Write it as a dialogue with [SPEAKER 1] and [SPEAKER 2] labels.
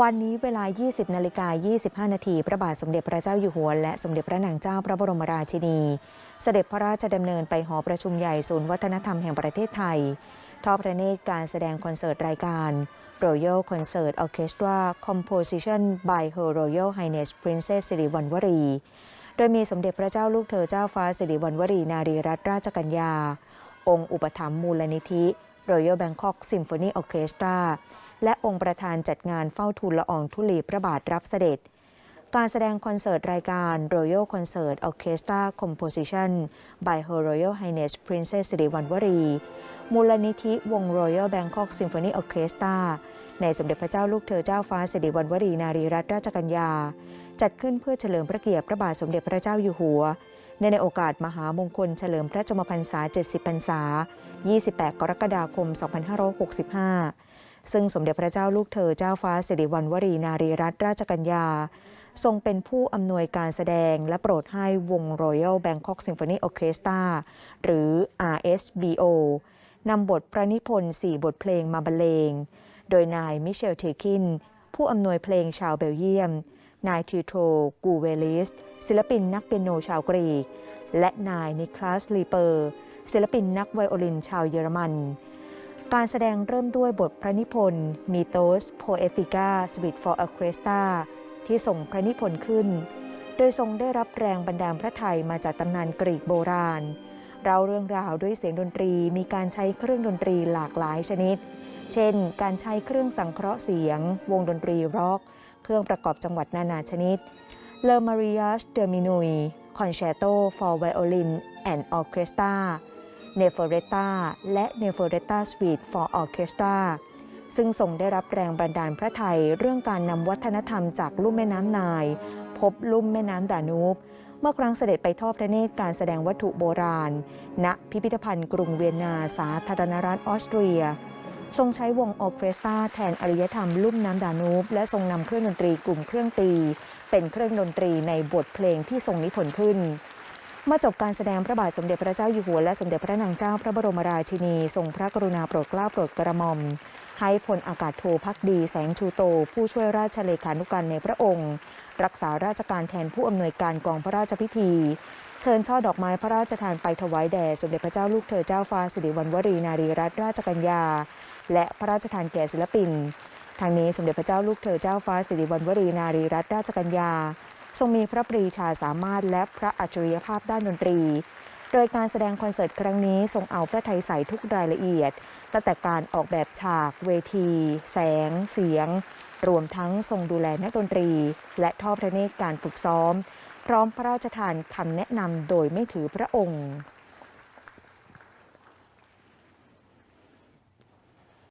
[SPEAKER 1] วันนี้เวลา 20 นาฬิกา 25 นาที พระบาทสมเด็จพระเจ้าอยู่หัว และสมเด็จพระนางเจ้าพระบรมราชินี เสด็จพระราชดำเนินไปหอประชุมใหญ่ศูนย์วัฒนธรรมแห่งประเทศไทย ทอดพระเนตรการแสดงคอนเสิร์ตรายการ Royal Concert Orchestra Composition by Her Royal Highness Princess สิริวัณวรี โดยมีสมเด็จพระเจ้าลูกเธอเจ้าฟ้าสิริวัณวรีนารีรัตนราชกัญญา องค์อุปถัมภ์มูลนิธิ Royal Bangkok Symphony Orchestra และองค์ประธานจัดงานเฝ้าทูลละอองธุลีพระบาทรับเสด็จ การแสดงคอนเสิร์ตรายการ Royal Concert Orchestra Composition by Her Royal Highness Princess สิริวัณวรี มูลนิธิวง Royal Bangkok Symphony Orchestra ในสมเด็จพระเจ้าลูกเธอเจ้าฟ้าสิริวัณวรีนารีรัตนราชกัญญา จัดขึ้นเพื่อเฉลิมพระเกียรติพระบาทสมเด็จพระเจ้าอยู่หัวในในโอกาสมหามงคลเฉลิมพระชนมพรรษา 70 พรรษา 28 กรกฎาคม 2565 ซึ่งสมเด็จพระเจ้าลูกเธอเจ้าฟ้าสิริวัณวรีนารีรัตนราชกัญญา ทรงเป็นผู้อำนวยการแสดงและโปรดให้วง Royal Bangkok Symphony Orchestra หรือ RSBO นำบทพระนิพนธ์4บทเพลงมาบรรเลง โดยนายมิเชลเทคิน ผู้อำนวยเพลงชาวเบลเยียม นายทีโทกูเวลิส ศิลปินนักเปียโนชาวกรีก และนายนิคลัสลีเปอร์ ศิลปินนักไวโอลินชาวเยอรมัน การแสดงเริ่มด้วยบทพระนิพนธ์มีโตสโพเอติกาสวิตฟอร์อเคสตาที่ส่งพระนิพนธ์ขึ้น โดยทรงได้รับแรงบันดาลพระไทยมาจากตำนานกรีกโบราณ เราเรื่องราวด้วยเสียงดนตรีมีการใช้เครื่องดนตรีหลากหลายชนิด เช่น การใช้เครื่องสังเคราะห์เสียง วงดนตรีร็อก เครื่องประกอบจังหวัดนานาชนิดเลอมาริอาสเดอมินุยคอนแชตโต for violin and orchestra นเฟเรตาและเนเฟเรตาสวีท for orchestra ซึ่งทรงได้รับแรงบันดาลพระไทยเรื่องการนำวัฒนธรรมจากลุ่มแม่น้ำนาย พบลุ่มแม่น้ำดานูบ เมื่อครั้งเสด็จไปทอดพระเนตรการแสดงวัตถุโบราณ ณ พิพิธภัณฑ์กรุงเวียนนาสาธารณรัฐออสเตรีย ทรงใช้วงออเคสตราแทนอารยธรรมลุ่มน้ำดานูบ และทรงนำเครื่องดนตรีกลุ่มเครื่องตี เป็นเครื่องดนตรีในบทเพลงที่ทรงนิพนธ์ขึ้น เมื่อจบการแสดงพระบาทสมเด็จพระเจ้าอยู่หัวและสมเด็จพระนางเจ้าพระบรมราชินี ทรงพระกรุณาโปรดเกล้าโปรดกระหม่อม ให้พลอากาศโทพักดีแสงชูโต ผู้ช่วยราชเลขานุการในพระองค์ รักษาราชการแทนผู้อำนวยการกองพระราชพิธี เชิญช่อดอกไม้พระราชทานไปถวายแด่สมเด็จพระเจ้าลูกเธอเจ้าฟ้าสิริวัณวรีนารีรัตนราชกัญญา และพระราชทานแก่ศิลปินทางนี้สมเด็จพระเจ้าลูกเธอเจ้าฟ้าสิริวัณวรีนารีรัตนราชกัญญา ทรงมีพระปรีชาสามารถและพระอัจฉริยภาพด้านดนตรี โดยการแสดงคอนเสิร์ตครั้งนี้ทรงเอาพระไทยใส่ทุกรายละเอียด ตั้งแต่การออกแบบฉาก เวที แสง เสียง รวมทั้งทรงดูแลนักดนตรี และทอดพระเนตรการฝึกซ้อม พร้อมพระราชทานคำแนะนำโดยไม่ถือพระองค์